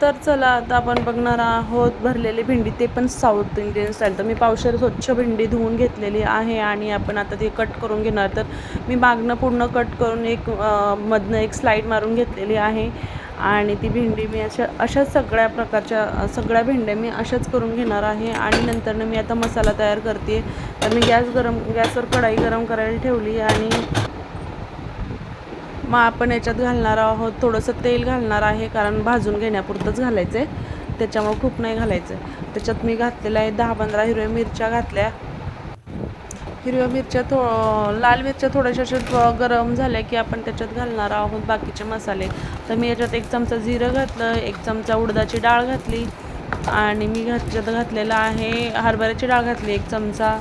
तर चला आता आपण बघणार आहोत भरलेली भेंडी. ते पण साऊथ इंडियन स्टाईल तर मी पावशेर स्वच्छ भेंडी धुवून घेतलेली आहे आणि आपण आता ती कट करून घेणार. तर मी मागणं पूर्ण कट करून एक मधनं एक स्लाईड मारून घेतलेली आहे. आणि ती भेंडी मी अशा अशाच सगळ्या प्रकारच्या सगळ्या भेंड्या मी अशाच करून घेणार आहे. आणि नंतरनं मी आता मसाला तयार करते तर मी गॅस गरम गॅसवर कढाई गरम करायला ठेवली आणि मग आपण याच्यात घालणार आहोत थोडंसं तेल घालणार आहे कारण भाजून घेण्यापुरतंच घालायचं आहे त्याच्यामुळे खूप नाही घालायचं आहे त्याच्यात मी घातलेलं आहे दहा पंधरा हिरव्या मिरच्या घातल्या. हिरव्या मिरच्या थो लाल मिरच्या थोड्याशा अशा गरम झाल्या की आपण त्याच्यात घालणार आहोत बाकीचे मसाले. तर मी याच्यात एक चमचा जिरं घातलं एक चमचा उडदाची डाळ घातली. आणि मी घातच्यात घातलेलं आहे हरभऱ्याची डाळ घातली एक चमचा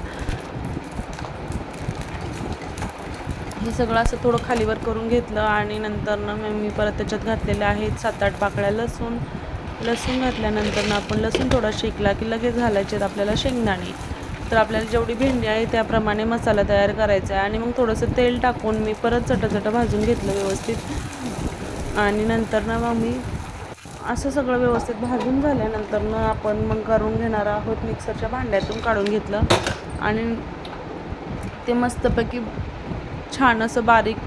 हे सगळं असं थोडं खालीवर करून घेतलं आणि नंतर ना मग मी परत त्याच्यात घातलेले आहेत सात आठ पाकळ्या लसूण. लसूण घातल्यानंतर ना आपण लसूण थोडा शेकला की लगेच घालायचे आहेत आपल्याला शेंगदाणे. तर आपल्याला जेवढी भेंडी आहे त्याप्रमाणे मसाला तयार करायचा आहे आणि मग थोडंसं तेल टाकून मी परत चटचट भाजून घेतलं व्यवस्थित. आणि नंतर ना मग मी असं सगळं व्यवस्थित भाजून झाल्यानंतर ना आपण मग करून घेणार आहोत मिक्सरच्या भांड्यातून काढून घेतलं. आणि ते मस्तपैकी छान असं बारीक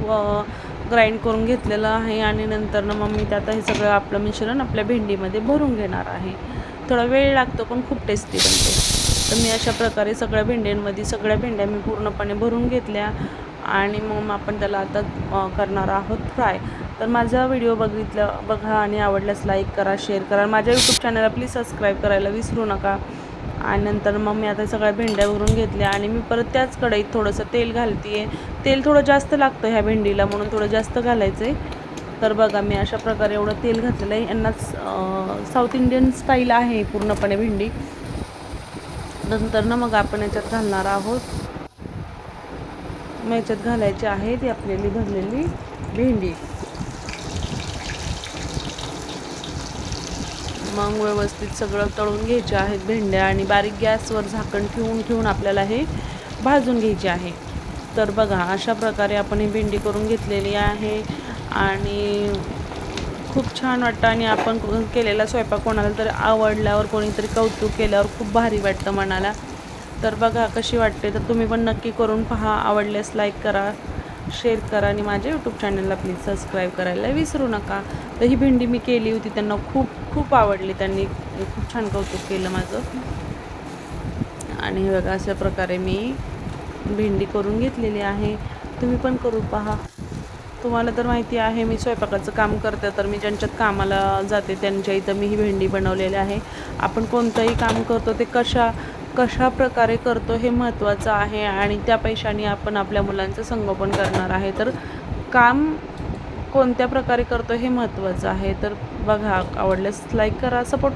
ग्राइंड करून घेतलेलं आहे आणि नंतर ना मग मी त्यात हे सगळं आपलं मिश्रण आपल्या भेंडीमध्ये भरून घेणार आहे. थोडा वेळ लागतो पण खूप टेस्टी बनते. तर मी अशा प्रकारे सगळ्या भेंड्यांमध्ये सगळ्या भेंड्या मी पूर्णपणे भरून घेतल्या आणि मग आपण त्याला आता करणार आहोत फ्राय. तर माझा व्हिडिओ बघितला बघा आणि आवडल्यास लाईक करा शेअर करा. माझ्या यूट्यूब चॅनलला प्लीज सबस्क्राईब करायला विसरू नका. आणि नंतर मग मी आता सगळ्या भेंड्या भरून घेतल्या आणि मी परत त्याच कढईत थोडंसं तेल घालते तेल थोडं जास्त लागतं ह्या भेंडीला म्हणून थोडं जास्त घालायचं आहे तर बघा मी अशा प्रकारे एवढं तेल घातलेलं आहे. यांनाच साऊथ इंडियन स्टाईल आहे पूर्णपणे भेंडी. नंतर ना मग आपण याच्यात घालणार आहोत. मग याच्यात घालायची आहे ती आपल्याली भरलेली भेंडी. मग व्यवस्थित सगळं तळून घ्यायचे आहेत भेंड्या आणि बारीक गॅसवर झाकण ठेवून ठेवून आपल्याला हे भाजून घ्यायचे आहे. तर बघा अशा प्रकारे आपण ही भेंडी करून घेतलेली आहे आणि खूप छान वाटतं आणि आपण केलेला स्वयंपाक कोणाला तरी आवडल्यावर कोणीतरी कौतुक केल्यावर खूप भारी वाटतं मनाला. तर बघा कशी वाटते तर तुम्ही पण नक्की करून पहा. आवडल्यास लाईक करा शेअर करा आणि माझ्या यूट्यूब चॅनलला प्लीज सबस्क्राईब करायला विसरू नका. तर ही भेंडी मी केली होती त्यांना खूप खूप आवडली त्यांनी. खूप छान कौतुक केलं माझं. आणि बघा अशा प्रकारे मी भेंडी करून घेतलेली आहे. तुम्ही पण करू पहा. तुम्हाला तर माहिती आहे मी स्वयंपाकाचं काम करते तर मी ज्यांच्यात कामाला जाते त्यांच्या इथं मी ही भेंडी बनवलेली आहे. आपण कोणतंही काम करतो ते कशा कशा प्रकारे करतो हे महत्त्वाचं आहे. आणि त्या पैशाने आपण आपल्या मुलांचं संगोपन करणार आहे. तर काम कोणत्या प्रकारे करतो हे महत्त्वाचं आहे. तर बघा आवडल्यास लाईक करा सपोर्ट